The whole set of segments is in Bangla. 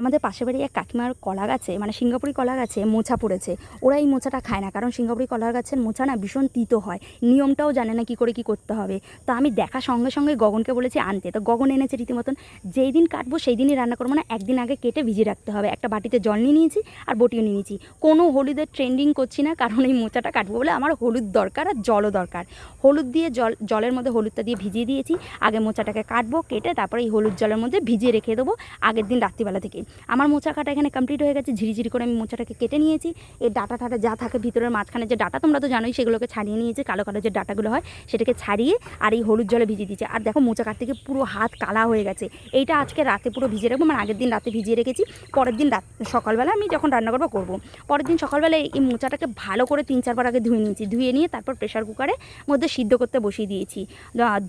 আমাদের পাশে বাড়ি এক কাকিমার কলা গাছে মানে সিঙ্গাপুরি কলা গাছে মোছা পড়েছে। ওরা এই মোচাটা খায় না, কারণ সিঙ্গাপুরি কলা গাছের মোছা না ভীষণ তিতো হয়। নিয়মটাও জানে না কি করে কি করতে হবে। তো আমি দেখা সঙ্গে সঙ্গে গগনকে বলেছি, আনতে। তো গগন এনেছে রীতিমতন, যেই দিন কাটবো সেই দিনই রান্না করব না একদিন আগে কেটে ভিজিয়ে রাখতে হবে। একটা বাটিতে জল নিয়ে নিয়েছি আর বটিও নিয়ে নিয়েছি। কোনো হলুদের ট্রেন্ডিং করছি না, কারণ এই মোচাটা কাটবো বলে আমার হলুদ দরকার আর জলও দরকার। হলুদ দিয়ে জল, জলের মধ্যে হলুদটা দিয়ে ভিজিয়ে দিয়েছি। আগে মোচাটাকে কাটবো, কেটে তারপরে এই হলুদ জলের মধ্যে ভিজিয়ে রেখে দেবো। আগের দিন রাত্রিবেলা থেকে। আমার মোচা কাটা এখানে কমপ্লিট হয়ে গেছে, ঝিরিঝিরি করে আমি মোচাটাকে কেটে নিয়েছি। এই ডাটা টাটা যা থাকে ভিতরের মাঝখানে যে ডাটা, তোমরা তো জানোই, সেগুলোকে ছাড়িয়ে নিয়েছি, কালো কালো যে ডাটাগুলো হয়, সেটাকে ছাড়িয়ে আর এই হলুদ জলে ভিজিয়ে দিয়েছি। আর দেখো মোচা কাটতে গিয়ে পুরো হাত কালা হয়ে গেছে। এইটা আজকে রাতে পুরো ভিজিয়ে রাখব মানে আগের দিন রাতে ভিজিয়ে রেখেছি। পরের দিন রাত, সকালবেলা আমি যখন রান্না করব করব। পরের দিন সকালবেলা এই মোচাটাকে ভালো করে তিন চারবার আগে ধুয়ে নিয়েছি। ধুয়ে নিয়ে তারপর প্রেশার কুকারে মধ্যে সিদ্ধ করতে বসিয়ে দিয়েছি।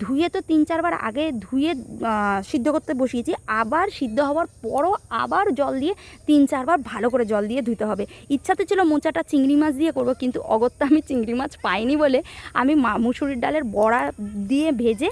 ধুয়ে তো তিন চারবার আগে ধুয়ে সিদ্ধ করতে বসিয়েছি। আবার সিদ্ধ হওয়ার পরও আবার জল দিয়ে তিন চারবার ভালো করে জল দিয়ে ধুতে হবে। ইচ্ছাতে ছিল মোচাটা চিংড়ি মাছ দিয়ে করব, কিন্তু অগত্যা আমি চিংড়ি মাছ পাইনি বলে আমি মুসুরির ডালের বড়া দিয়ে ভেজে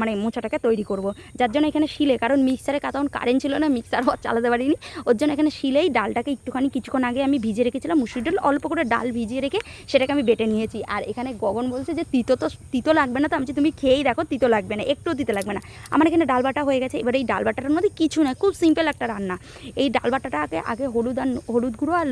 মানে মোচাটাকে তৈরি করব। যার জন্য এখানে শিলে, কারণ মিক্সারে তখন কারেন্ট ছিল না, মিক্সার চালাতে পারিনি ওর জন্য এখানে শিলেই ডালটাকে একটুখানি কিছুক্ষণ আগে আমি ভিজে রেখেছিলাম। মুসুরির ডাল অল্প করে ডাল ভিজিয়ে রেখে সেটাকে আমি বেটে নিয়েছি। আর এখানে গগন বলছে যে, তিতো তো, তিতো লাগবে না তো? আমি তুমি খেয়েই দেখো, তিতো লাগবে না, একটুও তিতো লাগবে না। আমার এখানে ডাল বাটা হয়ে গেছে। এবার এই ডাল বাটাটার মধ্যে কিছু না খুব সিম্পল একটা রান্না। এই ডাল বাটাটা আগে হলুদ আর হলুদ গুঁড়ো আর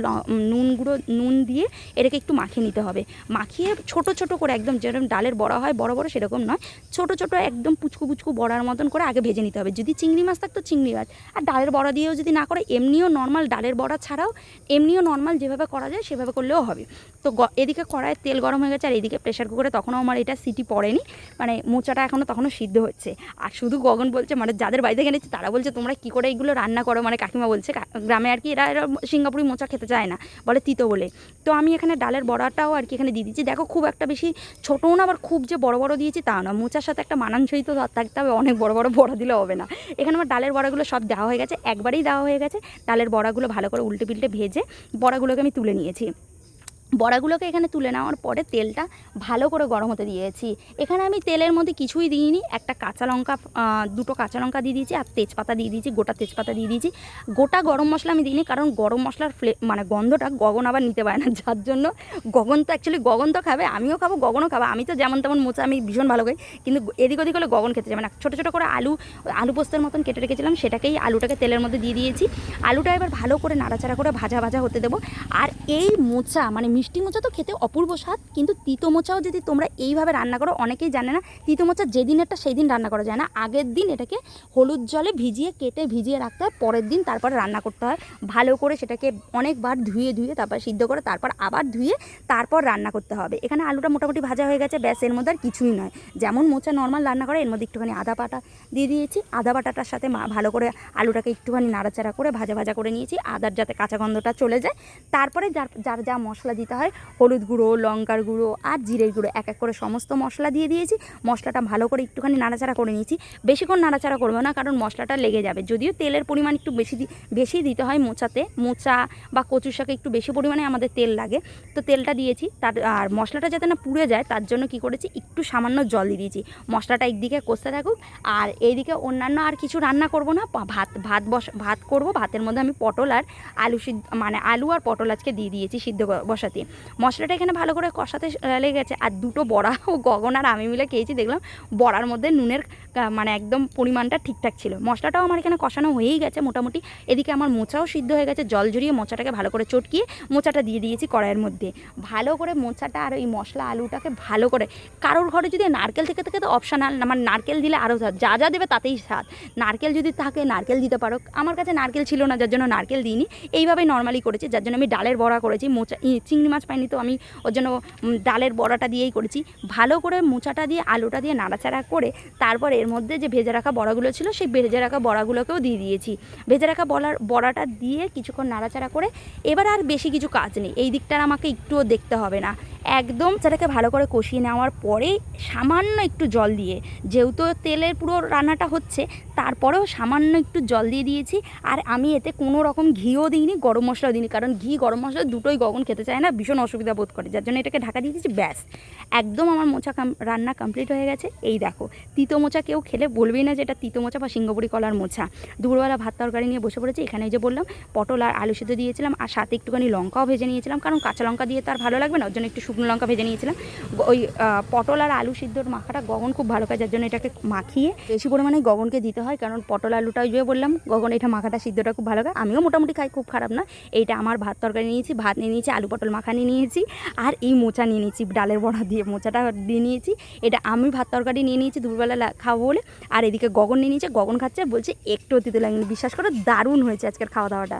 নুন গুঁড়ো, নুন দিয়ে এটাকে একটু মাখিয়ে নিতে হবে। মাখিয়ে ছোট ছোট করে একদম যেরকম ডালের বড়া হয়, বড় বড় সেরকম নয়। ছোট ছোট একদম পুচকু পুচকু বড়ার মতন করে আগে ভেজে নিতে হবে। যদি চিংড়ি মাছ থাকতো চিংড়ি মাছ। আর ডালের বড়া দিয়েও যদি না করে, এমনিও নর্মাল ডালের বড়া ছাড়াও এমনিও নর্মাল যেভাবে করা যায়, সেভাবে করলেও হবে। তো এদিকে কড়াইয়ে তেল গরম হয়ে গেছে, আর এদিকে প্রেশার কুকারে তখনও আমার এটা সিটি পড়েনি। মানে মোচাটা এখনও তখনও সিদ্ধ হচ্ছে। আর শুধু গগন বলছে মানে যাদের বাড়িতে কিনেছে তারা বলছে, তোমরা কী করে এইগুলো রান্না করো মানে কাকিমা বলছে গ্রামে আর কি এরা এরা সিঙ্গাপুরি মোচা খেতে চায় না। বলে তিতো বলে। তো আমি এখানে ডালের বড়াটাও আর কি এখানে দিয়ে দিচ্ছি। দেখো খুব একটা বেশি ছোটোও না, আবার খুব যে বড় বড় দিয়েছি তা না। মোচার সাথে একটা মানানসই তো থাকতে হবে, অনেক বড় বড় বড়া দিলে হবে না। এখানে আমার ডালের বড়াগুলো সব দেওয়া হয়ে গেছে, একবারেই দেওয়া হয়ে গেছে। ডালের বড়াগুলো ভালো করে উল্টে পিল্টে ভেজে বড়াগুলোকে আমি তুলে নিয়েছি। বড়াগুলোকে এখানে তুলে নেওয়ার পরে তেলটা ভালো করে গরম হতে দিয়েছি। এখানে আমি তেলের মধ্যে কিছুই দিইনি, একটা কাঁচা লঙ্কা দুটো কাঁচা লঙ্কা দিয়ে দিয়েছি আর তেজপাতা দিয়ে দিয়েছি, গোটা তেজপাতা দিয়ে দিয়েছি। গোটা গরম মশলা আমি দিইনি কারণ গরম মশলার ফ্লে মানে গন্ধটা গগন আবার নিতে পারে না, যার জন্য গগন তো অ্যাকচুয়ালি গগন তো খাবে, আমিও খাব, গগনও খাব। আমি তো যেমন তেমন মোচা আমি ভীষণ ভালো খাই, কিন্তু এদিক ওদিক হলে গগন খেতে যাবে না। ছোটো ছোটো করে আলু আলু পোস্তের মতন কেটে রেখেছিলাম, সেটাকেই আলুটাকে তেলের মধ্যে দিয়ে দিয়েছি। আলুটা এবার ভালো করে নাড়াচাড়া করে ভাজা ভাজা হতে দেবো। আর এই মোচা মানে মিষ্টি মোচা তো খেতে অপূর্ব স্বাদ, কিন্তু তিতো মোচাও যদি তোমরা এইভাবে রান্না করো, অনেকেই জানে না, তিতো মোচা যেদিন একটা সেই দিন রান্না করা যায় না। আগের দিন এটাকে হলুদ জলে ভিজিয়ে, কেটে ভিজিয়ে রাখতে হয়, পরের দিন তারপরে রান্না করতে হয়। ভালো করে সেটাকে অনেকবার ধুয়ে ধুয়ে তারপর সিদ্ধ করে তারপর আবার ধুয়ে তারপর রান্না করতে হবে। এখানে আলুটা মোটামুটি ভাজা হয়ে গেছে, ব্যাস এর মধ্যে আর কিছুই নয়। যেমন মোচা নর্মাল রান্না করে, এর মধ্যে একটুখানি আদা বাটা দিয়ে দিয়েছি। আদা বাটাটার সাথে ভালো করে আলুটাকে একটুখানি নাড়াচাড়া করে ভাজা ভাজা করে নিয়েছি। আদার যাতে কাঁচা গন্ধটা চলে যায়। তারপরে যার যার যা মশলা দিতে হয়। হলুদ গুঁড়ো, লঙ্কার গুঁড়ো আর জিরের গুঁড়ো। এক এক করে সমস্ত মশলা দিয়ে দিয়েছি। মশলাটা ভালো করে একটুখানি নাড়াচাড়া করে নিয়েছি। বেশিক্ষণ নাড়াচাড়া করব না, কারণ মশলাটা লেগে যাবে। যদিও তেলের পরিমাণ একটু বেশি বেশি দিতে হয় মোচাতে। মোচা বা কচুর শাকে একটু বেশি পরিমাণে আমাদের তেল লাগে। তো তেলটা দিয়েছি। তার আর মশলাটা যাতে না পুড়ে যায়, তার জন্য কি করেছি, একটু সামান্য জল দিয়ে দিয়েছি। মশলাটা একদিকে কষতে থাকুক, আর এইদিকে অন্যান্য আর কিছু রান্না করব না। ভাত ভাত বস ভাত করব। ভাতের মধ্যে আমি পটল আর আলু সিদ্ধ মানে আলু আর পটল আজকে দিয়ে দিয়েছি সিদ্ধ ক- বসাতে মশলাটা এখানে ভালো করে কষাতে লেগে গেছে আর দুটো বড়া ও গগন আর আমি মিলে খেয়েছি, দেখলাম বড়ার মধ্যে নুনের মানে একদম পরিমাণটা ঠিকঠাক ছিল। মশলাটাও আমার এখানে কষানো হয়েই গেছে মোটামুটি। এদিকে আমার মোচাও সিদ্ধ হয়ে গেছে, জল জড়িয়ে মোচাটাকে ভালো করে চটকিয়ে মোচাটা দিয়ে দিয়েছি কড়াইয়ের মধ্যে। ভালো করে মোচাটা আর ওই মশলা আলুটাকে ভালো করে, কারোর ঘরে যদি নারকেল থেকে থাকে তো অপশানাল আমার নারকেল দিলে আরও স্বাদ। যা যা দেবে তাতেই স্বাদ। নারকেল যদি থাকে, নারকেল দিতে পারো। আমার কাছে নারকেল ছিল না, যার জন্য নারকেল দিইনি। এইভাবেই নর্মালি করেছি, যার জন্য আমি ডালের বড়া করেছি, মোচা চিংড়ি মাছ পাইনি তো আমি ওর জন্য ডালের বড়াটা দিয়েই করেছি। ভালো করে মোচাটা দিয়ে, আলুটা দিয়ে নাড়াচাড়া করে তারপর এর মধ্যে যে ভেজে রাখা বড়াগুলো ছিল, সেই ভেজে রাখা বড়াগুলোকেও দিয়ে দিয়েছি। ভেজে রাখা বড়ার বড়াটা দিয়ে কিছুক্ষণ নাড়াচাড়া করে, এবার আর বেশি কিছু কাজ নেই। এই দিকটার আমাকে একটুও দেখতে হবে না। একদম সেটাকে ভালো করে কষিয়ে নেওয়ার পরে সামান্য একটু জল দিয়ে, যেহেতু তেলের পুরো রান্নাটা হচ্ছে তারপরেও সামান্য একটু জল দিয়ে দিয়েছি। আর আমি এতে কোনো রকম ঘিও দিইনি, গরম মশলাও দিইনি। কারণ ঘি, গরম মশলা দুটোই গগন খেতে চায় না, ভীষণ অসুবিধা বোধ করে। যার জন্য এটাকে ঢাকা দিয়ে দিয়েছি, ব্যাস। একদম আমার মোচা রান্না কমপ্লিট হয়ে গেছে। এই দেখো, তিতো মোচা কেউ খেলে বলবেই না যে এটা তিতো মোচা বা সিঙ্গাপুরি কলার মোচা। দুপুরবেলা ভাত তরকারি নিয়ে বসে পড়েছি, এখানে যে বললাম, পটল আর আলু সিদ্ধ দিয়েছিলাম, আর সাথে একটুখানি লঙ্কাও ভেজে নিয়েছিলাম। কারণ কাঁচা লঙ্কা দিয়ে তার ভালো লাগবে না, ওর জন্য একটু শুকনো লঙ্কা ভেজে নিয়েছিলাম। ওই পটল আর আলু সিদ্ধর মাখাটা গগন খুব ভালো খায় যার জন্য এটাকে মাখিয়ে বেশি পরিমাণে গগনকে দিতে হয়। কারণ পটল আলুটা ওই যে বললাম, গগন এটা মাখাটা সিদ্ধটা খুব ভালো খায় আমিও মোটামুটি খাই, খুব খারাপ না। এইটা আমার ভাত তরকারি নিয়েছি, ভাত নিয়ে নিয়েছি, আলু পটল মাখানি নিয়েছি, আর এই মোচা নিয়ে নিয়েছি, ডালের বড়া দিয়ে মোচাটা দিয়ে নিয়েছি। এটা আমি ভাত তরকারি নিয়ে নিয়েছি দুপুরবেলা খাব বলে, আর এদিকে গগন নিয়ে নিয়েছে, গগন খাচ্ছে, বলছে, একটু অতীতে লাগেনি। বিশ্বাস করো, দারুণ হয়েছে আজকের খাওয়া দাওয়াটা